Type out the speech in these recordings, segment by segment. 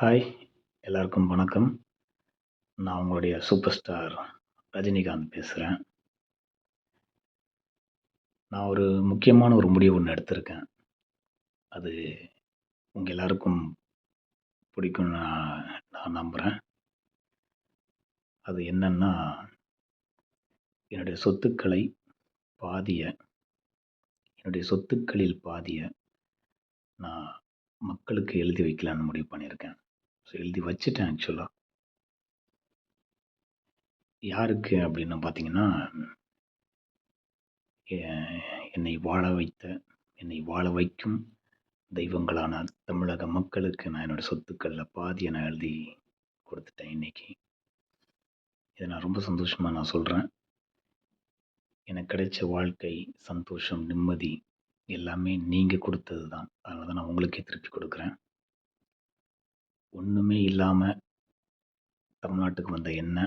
Hi எல்லாருக்கும் வணக்கம். நான் உங்களுடைய சூப்பர் ஸ்டார் ரஜினிகாந்த் பேசுகிறேன் நான் ஒரு முக்கியமான ஒரு முடிவு ஒன்று எடுத்திருக்கேன். அது உங்கள் எல்லாருக்கும் பிடிக்கும்னு நான் நான் நம்புகிறேன் அது என்னன்னா என்னுடைய சொத்துக்களை பாதிய என்னுடைய சொத்துக்களில் பாதிய நான் மக்களுக்கு எழுதி வைக்கலான்னு முடிவு பண்ணியிருக்கேன். எழுதி வச்சுட்டேன் ஆக்சுவலாக யாருக்கு அப்படின்னு பார்த்தீங்கன்னா என்னை வாழ வைத்த என்னை வாழ வைக்கும் தெய்வங்களான தமிழக மக்களுக்கு நான் என்னோட சொத்துக்களில் பாதியை நான் எழுதி கொடுத்துட்டேன் இன்னைக்கு. இதை நான் ரொம்ப சந்தோஷமாக நான் சொல்கிறேன் எனக்கு கிடைச்ச வாழ்க்கை சந்தோஷம் நிம்மதி எல்லாமே நீங்கள் கொடுத்தது தான் அதனால தான் நான் உங்களுக்கே திருப்பி கொடுக்குறேன். ஒன்றுமே இல்லாமல் தமிழ்நாட்டுக்கு வந்த என்ன?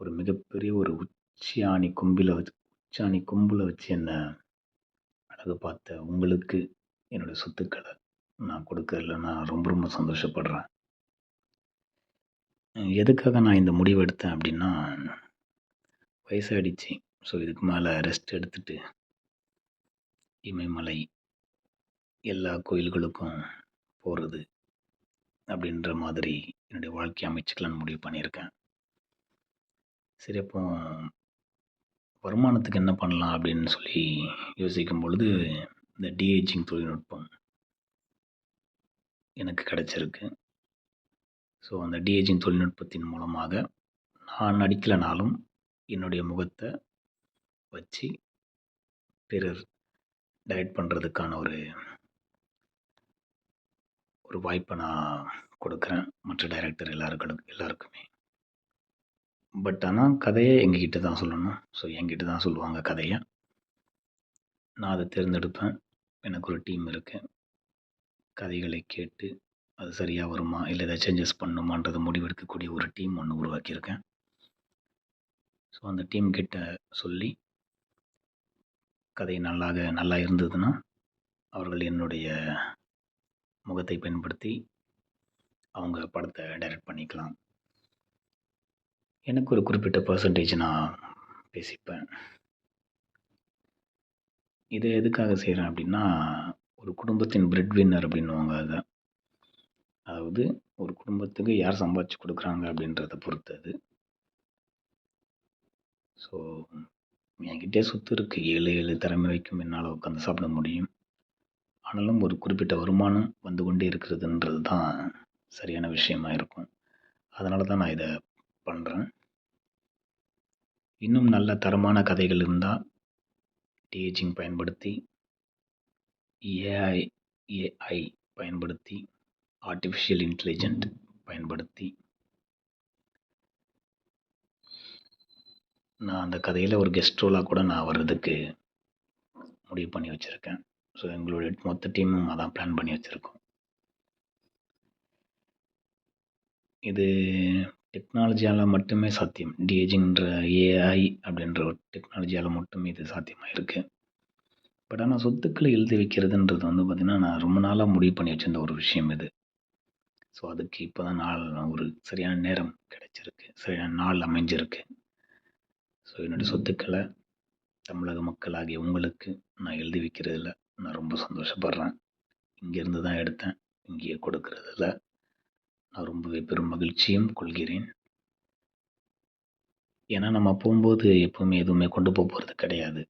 ஒரு மிகப்பெரிய ஒரு உச்சியாணி கொம்பில் வச்சு உச்சாணி கொம்பில் வச்சு என்ன அழகு பார்த்த உங்களுக்கு என்னோட சொத்துக்களை நான் கொடுக்கறதுல நான் ரொம்ப ரொம்ப சந்தோஷப்படுறேன். எதுக்காக நான் இந்த முடிவு எடுத்தேன் அப்படின்னா வயசாகிடுச்சு ஸோ இதுக்கு மேலே ரெஸ்ட் எடுத்துட்டு இமயமலை எல்லா கோயில்களுக்கும் போகிறது அப்படின்ற மாதிரி என்னுடைய வாழ்க்கை அமைச்சுக்கலான்னு முடிவு பண்ணியிருக்கேன். சரி அப்போ வருமானத்துக்கு என்ன பண்ணலாம் அப்படின்னு சொல்லி யோசிக்கும் பொழுது இந்த டிஏஜிங் தொழில்நுட்பம் எனக்கு கிடச்சிருக்கு. ஸோ அந்த டிஏஜிங் தொழில்நுட்பத்தின் மூலமாக நான் நடிக்கலைனாலும் என்னுடைய முகத்தை வச்சு பிறர் டைரக்ட் பண்ணுறதுக்கான ஒரு ஒரு வாய்ப்பை நான் கொடுக்குறேன். மற்ற டைரக்டர் எல்லாருக்கும் எல்லாருக்குமே. பட் ஆனால் கதையை எங்ககிட்ட தான் சொல்லணும். ஸோ என்கிட்ட தான் சொல்லுவாங்க கதையை. நான் அதை தேர்ந்தெடுப்பேன். எனக்கு ஒரு டீம் இருக்குது கதைகளை கேட்டு அது சரியாக வருமா? இல்லை ஏதாவது சேஞ்சஸ் பண்ணுமான்றதை முடிவெடுக்கக்கூடிய ஒரு டீம் ஒன்று உருவாக்கியிருக்கேன். ஸோ அந்த டீம் கிட்ட சொல்லி கதை நல்லாக நல்லா இருந்ததுன்னா அவர்கள் என்னுடைய முகத்தை பயன்படுத்தி அவங்க படத்தை டைரக்ட் பண்ணிக்கலாம். எனக்கு ஒரு குறிப்பிட்ட பர்சன்டேஜ் நான் பேசிப்பேன். இதை எதுக்காக செய்கிறேன் அப்படின்னா ஒரு குடும்பத்தின் பிரெட் வின்னர் அப்படின்வாங்க அதை. அதாவது ஒரு குடும்பத்துக்கு யார் சம்பாதிச்சு கொடுக்குறாங்க அப்படின்றத பொறுத்து அது. ஸோ என்கிட்டே சொத்து இருக்குது ஏழு ஏழு தலைமுறைக்கும் என்னால் உட்காந்து சாப்பிட முடியும். ஆனாலும் ஒரு குறிப்பிட்ட வருமானம் வந்து கொண்டே இருக்கிறதுன்றது தான் சரியான விஷயமா இருக்கும். அதனால தான் நான் இதை பண்ணுறேன் இன்னும் நல்ல தரமான கதைகள் இருந்தால் டிஹெச்சிங் பயன்படுத்தி ஏஐ ஏஐ பயன்படுத்தி ஆர்டிஃபிஷியல் இன்டெலிஜென்ட் பயன்படுத்தி நான் அந்த கதையில் ஒரு கெஸ்ட் ரோலாக கூட நான் வர்றதுக்கு முடிவு பண்ணி வச்சுருக்கேன். ஸோ எங்களுடைய மொத்த டீமும் அதான் பிளான் பண்ணி வச்சுருக்கோம். இது டெக்னாலஜியால் மட்டுமே சாத்தியம். டிஏஜிங்கிற ஏஐ அப்படின்ற ஒரு டெக்னாலஜியால் மட்டுமே இது சாத்தியமாக இருக்குது பட் ஆனால் சொத்துக்களை எழுதி வைக்கிறதுன்றது வந்து பார்த்திங்கன்னா நான் ரொம்ப நாளாக முடிவு பண்ணி வச்சிருந்த ஒரு விஷயம் இது. ஸோ அதுக்கு இப்போ தான் நாள் ஒரு சரியான நேரம் கிடைச்சிருக்கு. சரியான நாள் அமைஞ்சிருக்கு. ஸோ என்னுடைய சொத்துக்களை தமிழக மக்களாகிய உங்களுக்கு நான் எழுதி வைக்கிறதுல நான் ரொம்ப சந்தோஷப்படுறேன். இங்கேருந்து தான் எடுத்தேன். இங்கேயே கொடுக்கறதுல நான் ரொம்பவே பெரும் மகிழ்ச்சியும் கொள்கிறேன். ஏன்னா நம்ம போகும்போது எப்பவுமே எதுவுமே கொண்டு போக போகிறது கிடையாது.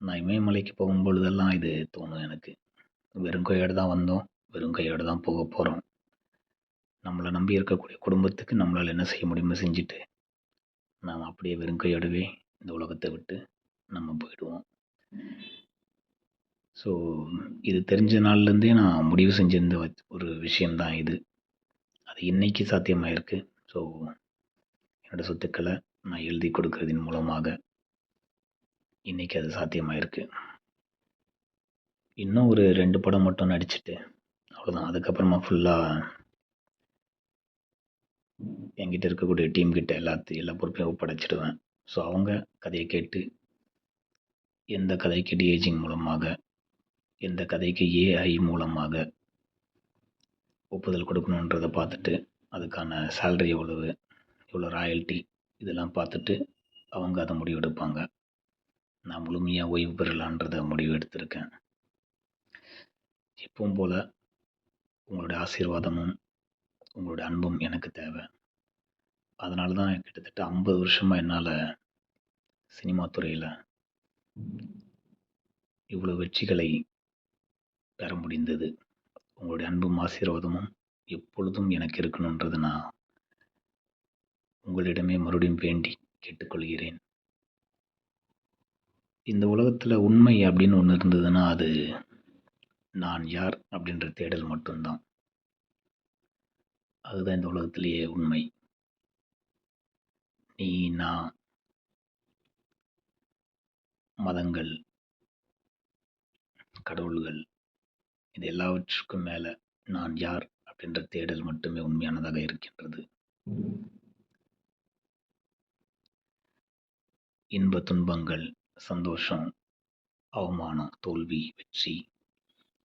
நான் இமயமலைக்கு போகும்பொழுதெல்லாம் இது தோணும் எனக்கு. வெறும் கையோடு தான் வந்தோம். வெறும் கையோடு தான் போக போகிறோம் நம்மளை நம்பி இருக்கக்கூடிய குடும்பத்துக்கு நம்மளால் என்ன செய்ய முடியுமோ செஞ்சுட்டு நாம் அப்படியே வெறும் கையோடவே இந்த உலகத்தை விட்டு நம்ம போயிடுவோம். ஸோ இது தெரிஞ்ச நாள்லேருந்தே நான் முடிவு செஞ்சிருந்த வ- ஒரு விஷயந்தான் இது. அது இன்னைக்கு சாத்தியமாயிருக்கு. ஸோ என்னோடய சொத்துக்களை நான் எழுதி கொடுக்கறதின் மூலமாக இன்றைக்கி அது சாத்தியமாயிருக்கு. இன்னும் ஒரு ரெண்டு படம் மட்டும் நடிச்சுட்டு அவ்வளோதான் அதுக்கப்புறமா ஃபுல்லாக என்கிட்ட இருக்கக்கூடிய டீம் கிட்ட எல்லாத்தையும் எல்லா பொறுப்பையும் ஒப்படைச்சிடுவேன். ஸோ அவங்க கதையை கேட்டு எந்த கதைக்கு டிஏஜிங் மூலமாக இந்த கதைக்கு ஏஐ மூலமாக ஒப்புதல் கொடுக்கணுன்றத பார்த்துட்டு அதுக்கான சேல்ரி எவ்வளவு எவ்வளோ ராயல்ட்டி இதெல்லாம் பார்த்துட்டு அவங்க அதை முடிவெடுப்பாங்க. நான் முழுமையாக ஓய்வு பெறலான்றதை முடிவு எடுத்திருக்கேன். எப்பவும் போல் உங்களுடைய ஆசீர்வாதமும் உங்களுடைய அன்பும் எனக்கு தேவை. அதனால தான் கிட்டத்தட்ட ஐம்பது வருஷமாக என்னால் சினிமா துறையில் இவ்வளோ வெற்றிகளை பெற முடிந்தது. உங்களுடைய அன்பும் ஆசீர்வாதமும் எப்பொழுதும் எனக்கு இருக்கணுன்றது நான் உங்களிடமே மறுபடியும் வேண்டி கேட்டுக்கொள்கிறேன். இந்த உலகத்தில் உண்மை அப்படின்னு ஒன்று இருந்ததுன்னா அது நான் யார் அப்படின்ற தேடல் மட்டும்தான். அதுதான் இந்த உலகத்திலேயே உண்மை. நீ நான் மதங்கள் கடவுள்கள் இது எல்லாவற்றுக்கும் மேலே நான் யார் அப்படின்ற தேடல் மட்டுமே உண்மையானதாக இருக்கின்றது. இன்ப துன்பங்கள் சந்தோஷம் அவமானம் தோல்வி வெற்றி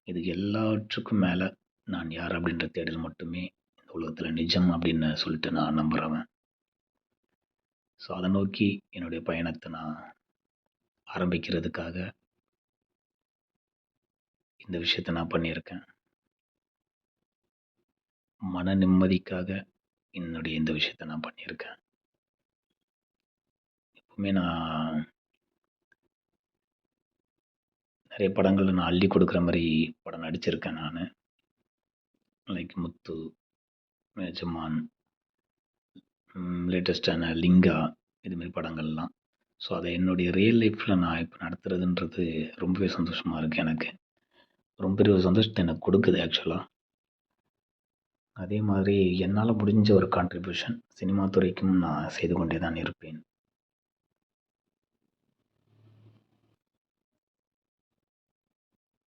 இது எல்லாவற்றுக்கும் மேலே நான் யார் அப்படின்ற தேடல் மட்டுமே இந்த உலகத்தில் நிஜம் அப்படின்னு சொல்லிட்டு நான் நம்புகிறவன் ஸோ அதை நோக்கி என்னுடைய பயணத்தை நான் ஆரம்பிக்கிறதுக்காக இந்த விஷயத்தை நான் பண்ணியிருக்கேன். மன நிம்மதிக்காக என்னுடைய இந்த விஷயத்தை நான் பண்ணியிருக்கேன். எப்பவுமே நான் நிறைய படங்களில் நான் அள்ளி கொடுக்குற மாதிரி படம் நடிச்சிருக்கேன் நான். லைக் முத்து மேஜமான் லேட்டஸ்டான லிங்கா இதுமாரி படங்கள்லாம். ஸோ அதை என்னுடைய ரியல் லைஃப்பில் நான் இப்போ நடத்துகிறதுன்றது ரொம்பவே சந்தோஷமாக இருக்குது எனக்கு. ரொம்ப பெரிய ஒரு சந்தோஷத்தை எனக்கு கொடுக்குது ஆக்சுவலாக அதே மாதிரி என்னால் முடிஞ்ச ஒரு கான்ட்ரிபியூஷன் சினிமா துறைக்கும் நான் செய்து கொண்டே தான் இருப்பேன்.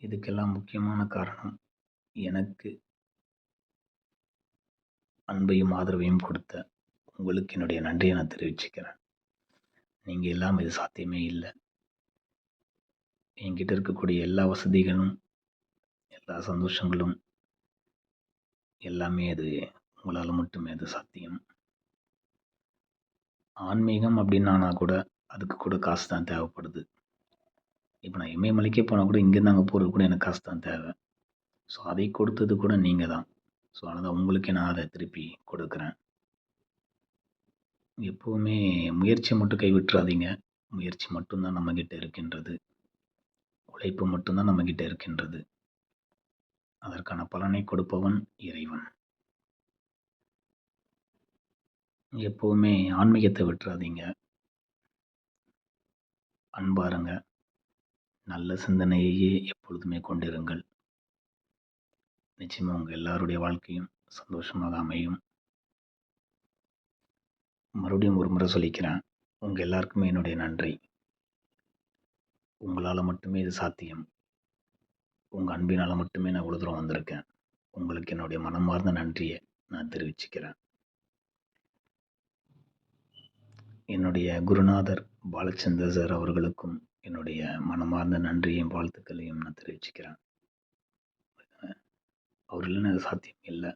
இதுக்கெல்லாம் முக்கியமான காரணம் எனக்கு அன்பையும் ஆதரவையும் கொடுத்த உங்களுக்கு என்னுடைய நன்றியை நான் தெரிவிச்சுக்கிறேன். நீங்கள் இல்லாமல் இது சாத்தியமே இல்லை. என்கிட்ட இருக்கக்கூடிய எல்லா வசதிகளும் சந்தோஷங்களும் எல்லாமே அது உங்களால் மட்டுமே அது சாத்தியம். ஆன்மீகம் அப்படின்னா கூட அதுக்கு கூட காசு தான் தேவைப்படுது. இப்போ நான் இமயமலைக்கே போனால் கூட இங்கேருந்து அங்கே போகிறது கூட எனக்கு காசு தான் தேவை. ஸோ அதை கொடுத்தது கூட நீங்கள் தான். ஸோ அதனால் உங்களுக்கே நான் அதை திருப்பி கொடுக்குறேன். எப்போவுமே முயற்சி மட்டும் கைவிட்டுறாதீங்க. முயற்சி மட்டும்தான் நம்மக்கிட்ட இருக்கின்றது. உழைப்பு மட்டும்தான் நம்மக்கிட்ட இருக்கின்றது. அதற்கான பலனை கொடுப்பவன் இறைவன். எப்போவுமே ஆன்மீகத்தை விட்டுறாதீங்க. அன்பாருங்க. நல்ல சிந்தனையையே எப்பொழுதுமே கொண்டிருங்கள். நிச்சயமாக உங்கள் எல்லாருடைய வாழ்க்கையும் சந்தோஷமாக அமையும். மறுபடியும் ஒரு முறை சொல்லிக்கிறேன். உங்கள் எல்லாருக்குமே என்னுடைய நன்றி. உங்களால் மட்டுமே இது சாத்தியம். உங்கள் அன்பினால் மட்டுமே நான் இவ்வளோ தூரம் வந்திருக்கேன். உங்களுக்கு என்னுடைய மனமார்ந்த நன்றியை நான் தெரிவிச்சுக்கிறேன். என்னுடைய குருநாதர் பாலச்சந்தர் சார் அவர்களுக்கும் என்னுடைய மனமார்ந்த நன்றியையும் வாழ்த்துக்களையும் நான் தெரிவிச்சுக்கிறேன். அவர் இல்லைன்னு அது சாத்தியம் இல்லை.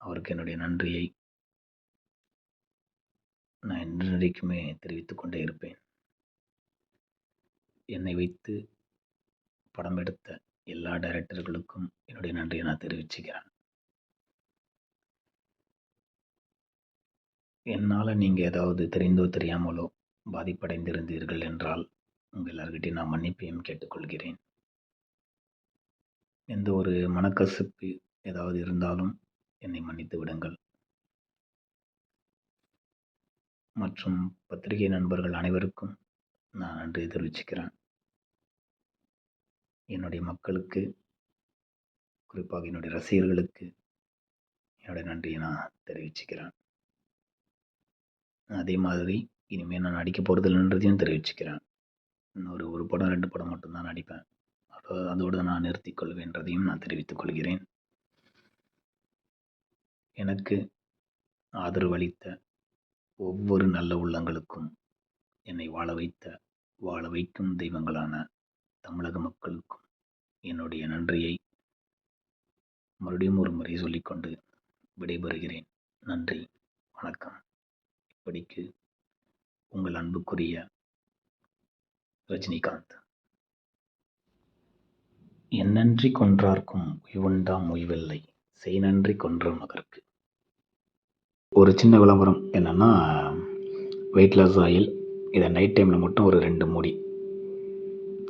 அவருக்கு என்னுடைய நன்றியை நான் என்றைக்குமே தெரிவித்துக்கொண்டே இருப்பேன். என்னை வைத்து படம் எடுத்த எல்லா டைரக்டர்களுக்கும் என்னுடைய நன்றியை நான் தெரிவிச்சுக்கிறேன். என்னால் நீங்கள் ஏதாவது தெரிந்தோ தெரியாமலோ பாதிப்படைந்திருந்தீர்கள் என்றால் உங்கள் எல்லார்கிட்டையும் நான் மன்னிப்பையும் கேட்டுக்கொள்கிறேன். எந்த ஒரு மனக்கசப்பு ஏதாவது இருந்தாலும் என்னை மன்னித்து விடுங்கள். மற்றும் பத்திரிகை நண்பர்கள் அனைவருக்கும் நான் நன்றி தெரிவிச்சுக்கிறேன். என்னுடைய மக்களுக்கு குறிப்பாக என்னுடைய ரசிகர்களுக்கு என்னுடைய நன்றியை நான் தெரிவிச்சுக்கிறேன். அதே மாதிரி இனிமேல் நான் நடிக்க போகிறதில்லன்றதையும் தெரிவிச்சுக்கிறேன். இன்னொரு ஒரு படம் ரெண்டு படம் மட்டும்தான் நடிப்பேன். அதோ அதோடு நான் நிறுத்திக் கொள்வேன்றதையும் நான் தெரிவித்துக் கொள்கிறேன். எனக்கு ஆதரவளித்த ஒவ்வொரு நல்ல உள்ளங்களுக்கும் என்னை வாழ வைத்த வாழ வைக்கும் தெய்வங்களான தமிழக மக்களுக்கும் என்னுடைய நன்றியை மறுபடியும் ஒரு முறை சொல்லிக்கொண்டு விடைபெறுகிறேன். நன்றி. வணக்கம். இப்படிக்கு உங்கள் அன்புக்குரிய ரஜினிகாந்த். என்னன்றி கொன்றார்க்கும் உய்வுண்டாம் உய்வில்லை. செய் நன்றி கொன்ற மகற்கு. ஒரு சின்ன விளம்பரம் என்னென்னா வெயிட் லாஸ் ஆயில் இதை நைட் டைமில் மட்டும் ஒரு ரெண்டு மூடி.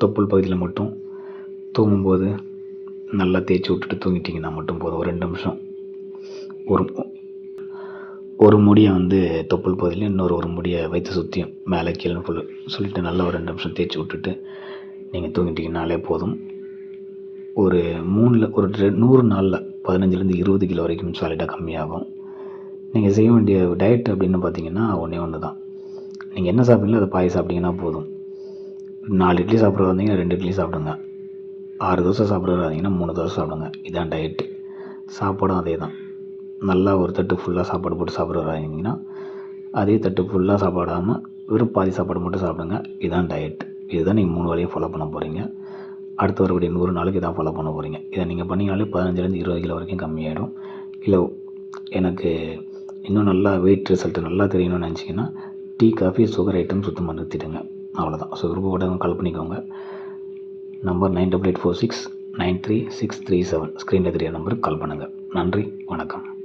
தொப்புள் பகுதியில் மட்டும் தூங்கும்போது நல்லா தேய்ச்சி விட்டுட்டு தூங்கிட்டிங்கன்னா மட்டும் போதும். ஒரு ரெண்டு நிமிஷம். ஒரு ஒரு முடியை வந்து தொப்புள் பகுதியில் இன்னொரு ஒரு முடியை வைத்து சுற்றியும் மேலே கீழே ஃபுல்லு சொல்லிட்டு நல்லா ஒரு ரெண்டு நிமிஷம் தேய்ச்சி விட்டுட்டு நீங்கள் தூங்கிட்டிங்கனாலே போதும். ஒரு மூணில் ஒரு நூறு நாளில் பதினஞ்சுலேருந்து இருபது கிலோ வரைக்கும் சாலிடாக கம்மியாகும். நீங்கள் செய்ய வேண்டிய டயட் அப்படின்னு பார்த்தீங்கன்னா ஒன்றே ஒன்று தான் நீங்கள் என்ன சாப்பிட்றீங்களோ அதை பாய் சாப்பிட்டீங்கன்னா போதும். நாலு இட்லி சாப்பிட்றதா வந்தீங்கன்னா ரெண்டு இட்லி சாப்பிடுங்க. ஆறு தோசை சாப்பிட்றது வந்தீங்கன்னா மூணு தோசை சாப்பிடுங்க. இதான் டயட்டு சாப்பாடும் அதே தான் நல்லா ஒரு தட்டு ஃபுல்லாக சாப்பாடு போட்டு சாப்பிட்றதா இருந்தீங்கன்னா அதே தட்டு ஃபுல்லாக சாப்பிடாமல் வெறும் பாதி சாப்பாடு மட்டும் சாப்பிடுங்க. இதான் டயட் இதுதான் நீங்கள் மூணு வேலையும் ஃபாலோ பண்ண போகிறீங்க அடுத்து வரக்கூடிய நூறு நாளுக்கு இதான் ஃபாலோ பண்ண போகிறீங்க இதை நீங்கள் பண்ணீங்கனாலே பதினஞ்சுலேருந்து இருபது கிலோ வரைக்கும் கம்மியாயிடும். இல்லை எனக்கு இன்னும் நல்லா வெயிட் ரிசல்ட் நல்லா தெரியணும்னு நினச்சிங்கன்னா டீ காஃபி சுகர் ஐட்டம் சுத்தமாக நிறுத்திடுங்க. அவ்வளோதான் ஸோ விருப்பப்பட்டவங்க கால் பண்ணிக்கோங்க. Number nine double eight four six nine three six three seven ஸ்க்ரீனில் தெரிய நம்பருக்கு கால் பண்ணுங்கள் நன்றி. வணக்கம்.